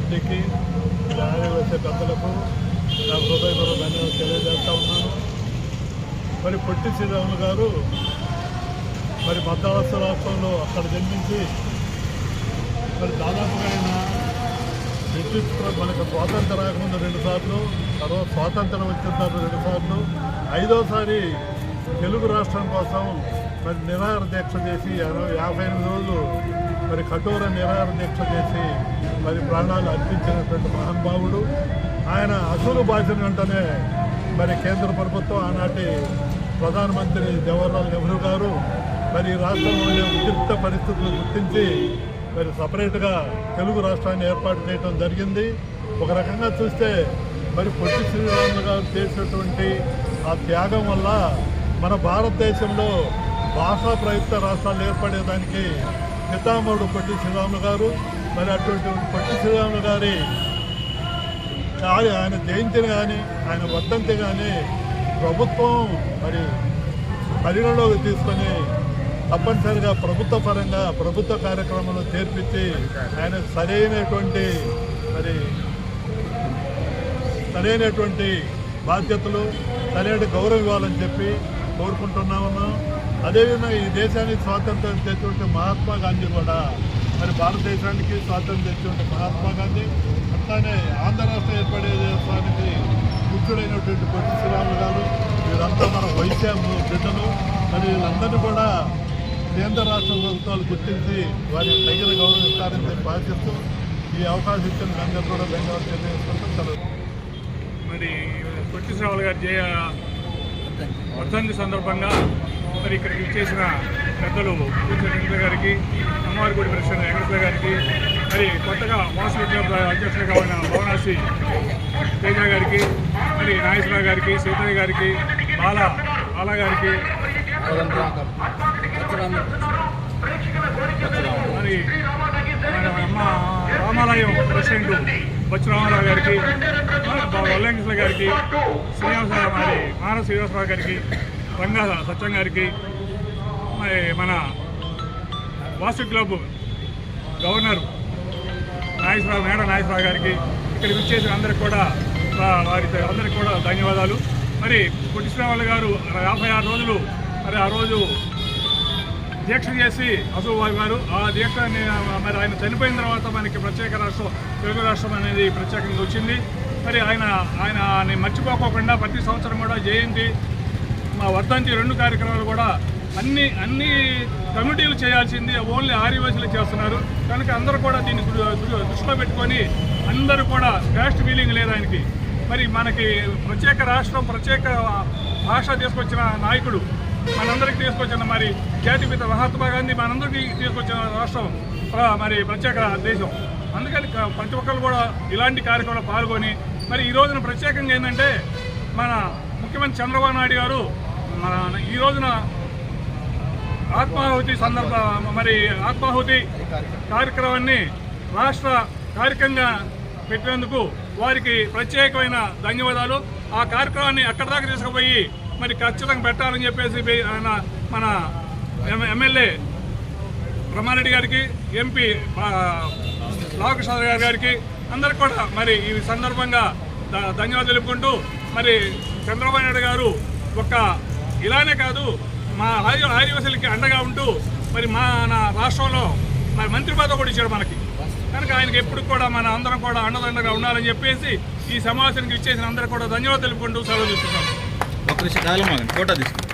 పార్టీకి వచ్చే పెద్దలకు నా హృదయపూర్వ ధన్యవాదాలు తెలియజేస్తా ఉన్నాను. మరి పొట్టి శ్రీరాములు గారు మరి మధ్యరాష్ట్ర రాష్ట్రంలో అక్కడ జన్మించి మరి దాదాపుగా ఆయన బ్రిటిష్ మనకు స్వాతంత్రం రాకముందు రెండుసార్లు తర్వాత స్వాతంత్రం వచ్చిన తర్వాత రెండు సార్లు ఐదోసారి తెలుగు రాష్ట్రం కోసం మరి నిరాహార దీక్ష చేసి యాభై ఎనిమిది రోజులు మరి కఠోర నిరాహార దీక్ష చేసి మరి ప్రాణాలు అర్పించినటువంటి మహానుభావుడు. ఆయన అసలు భాషను వెంటనే మరి కేంద్ర ప్రభుత్వం ఆనాటి ప్రధానమంత్రి జవహర్లాల్ నెహ్రూ గారు మరి రాష్ట్రంలో ఉండే ఉద్రిక్త పరిస్థితులు గుర్తించి మరి సపరేట్గా తెలుగు రాష్ట్రాన్ని ఏర్పాటు చేయడం జరిగింది. ఒక రకంగా చూస్తే మరి పొట్టి శ్రీరాములు గారు చేసినటువంటి ఆ త్యాగం వల్ల మన భారతదేశంలో భాషా ప్రయుక్త రాష్ట్రాలు ఏర్పడేదానికి పితామహుడు పట్టి శ్రీరాములు గారు మరి అటువంటి పట్టి శ్రీరాములు గారి కానీ ఆయన జయంతిని కానీ ఆయన వర్ధంతి కానీ ప్రభుత్వం మరి పరిగణలోకి తీసుకొని తప్పనిసరిగా ప్రభుత్వ పరంగా ప్రభుత్వ కార్యక్రమంలో చేర్పించి ఆయన సరైనటువంటి మరి సరైనటువంటి బాధ్యతలు సరైన గౌరవం ఇవ్వాలని చెప్పి కోరుకుంటున్నామన్నా. అదేవిధంగా ఈ దేశానికి స్వాతంత్రం తెచ్చినటువంటి మహాత్మా గాంధీ కూడా మరి భారతదేశానికి స్వాతంత్రం తెచ్చినటువంటి మహాత్మా గాంధీ అట్లానే ఆంధ్ర రాష్ట్రం ఏర్పడే దేశానికి ముఖ్యుడైనటువంటి పొట్టి శ్రీరాములు గారు వీరంతా మన వైశ్య బిడ్డలు మరి వీళ్ళందరినీ కూడా కేంద్ర రాష్ట్ర ప్రభుత్వాలు గుర్తించి వారి తగిన గౌరవం ఇస్తారని చెప్పి ఆశిస్తూ ఈ అవకాశం ఇచ్చిన అందరూ కూడా ధన్యవాదాలు తెలియజేసుకుంటూ సెలవు. మరి పొట్టి శ్రావణ్ గారి జయ వర్ధంతి సందర్భంగా మరి ఇక్కడికి ఇచ్చేసిన పెద్దలు కూర్చొని గారికి అమ్మవారి గుడి వెంకటేశ్వర గారికి మరి కొత్తగా వాసు క్లబ్ అధ్యక్షులుగా ఉన్న భవనాసి తేజ గారికి మరి నాగేశ్వరరావు గారికి సీతయ్య గారికి బాల బాల గారికి. మరి అమ్మ రామాలయం ప్రెసిడెంట్ బొచ్చు రామారావు గారికి వల్లంకృష్ణ గారికి శ్రీనివాసరావు మరి మానవ శ్రీనివాసరావు గారికి రంగా సత్యం గారికి మరి మన వాసు క్లబ్ గవర్నర్ నాగేశ్వరరావు మేడ నాగేశ్వరరావు గారికి ఇక్కడికి వచ్చేసిన అందరికి కూడా వారి అందరికి కూడా ధన్యవాదాలు. మరి పొట్టి శ్రీరాములు గారు యాభై ఆరు రోజులు మరి ఆ రోజు దీక్ష చేసి అశోక్ గారు ఆ దీక్ష మరి ఆయన చనిపోయిన తర్వాత మనకి ప్రత్యేక రాష్ట్రం తెలుగు రాష్ట్రం అనేది ప్రత్యేకంగా వచ్చింది. మరి ఆయన ఆయన ఆయన మర్చిపోకోకుండా ప్రతి సంవత్సరం కూడా జయంతి మా వర్ధంతి రెండు కార్యక్రమాలు కూడా అన్ని అన్ని కమిటీలు చేయాల్సింది ఓన్లీ ఆర్యవాసులు చేస్తున్నారు. కనుక అందరూ కూడా దీన్ని దృష్టిలో పెట్టుకొని అందరూ కూడా బ్యాస్ట్ ఫీలింగ్ లేదు ఆయనకి. మరి మనకి ప్రత్యేక రాష్ట్రం ప్రత్యేక భాష తీసుకొచ్చిన నాయకుడు మనందరికీ తీసుకొచ్చిన మరి జాతిపిత మహాత్మా గాంధీ మనందరికీ తీసుకొచ్చిన రాష్ట్రం మరి ప్రత్యేక దేశం. అందుకని ప్రతి ఒక్కరు కూడా ఇలాంటి కార్యక్రమంలో పాల్గొని మరి ఈ రోజున ప్రత్యేకంగా ఏంటంటే మన ముఖ్యమంత్రి చంద్రబాబు నాయుడు గారు మన ఈ రోజున ఆత్మాహుతి సందర్భ మరి ఆత్మాహుతి కార్యక్రమాన్ని రాష్ట్ర కార్యక్రమంగా పెట్టినందుకు వారికి ప్రత్యేకమైన ధన్యవాదాలు. ఆ కార్యక్రమాన్ని అక్కడి దాకా తీసుకుపోయి మరి ఖచ్చితంగా పెట్టాలని చెప్పేసి ఆయన మన ఎమ్- ఎమ్మెల్యే బ్రహ్మారెడ్డి గారికి ఎంపీ లావకృష్ణ గారి గారికి అందరికి కూడా మరి ఈ సందర్భంగా ధన్యవాదాలు తెలుపుకుంటూ మరి చంద్రబాబు నాయుడు గారు ఒక ఇలానే కాదు మా ఆయు ఆదివాసులకి అండగా ఉంటూ మరి మా నా రాష్ట్రంలో మరి మంత్రి పదవి కూడా ఇచ్చాడు మనకి. కనుక ఆయనకి ఎప్పుడు కూడా మన అందరం కూడా అండదండగా ఉండాలని చెప్పేసి ఈ సమావేశానికి ఇచ్చేసిన అందరూ కూడా ధన్యవాదాలు తెలుపుకుంటూ సెలవు తీసుకుంటాం ఒక్క నిమిషం కాలం ఫోటో తీసుకుంటాం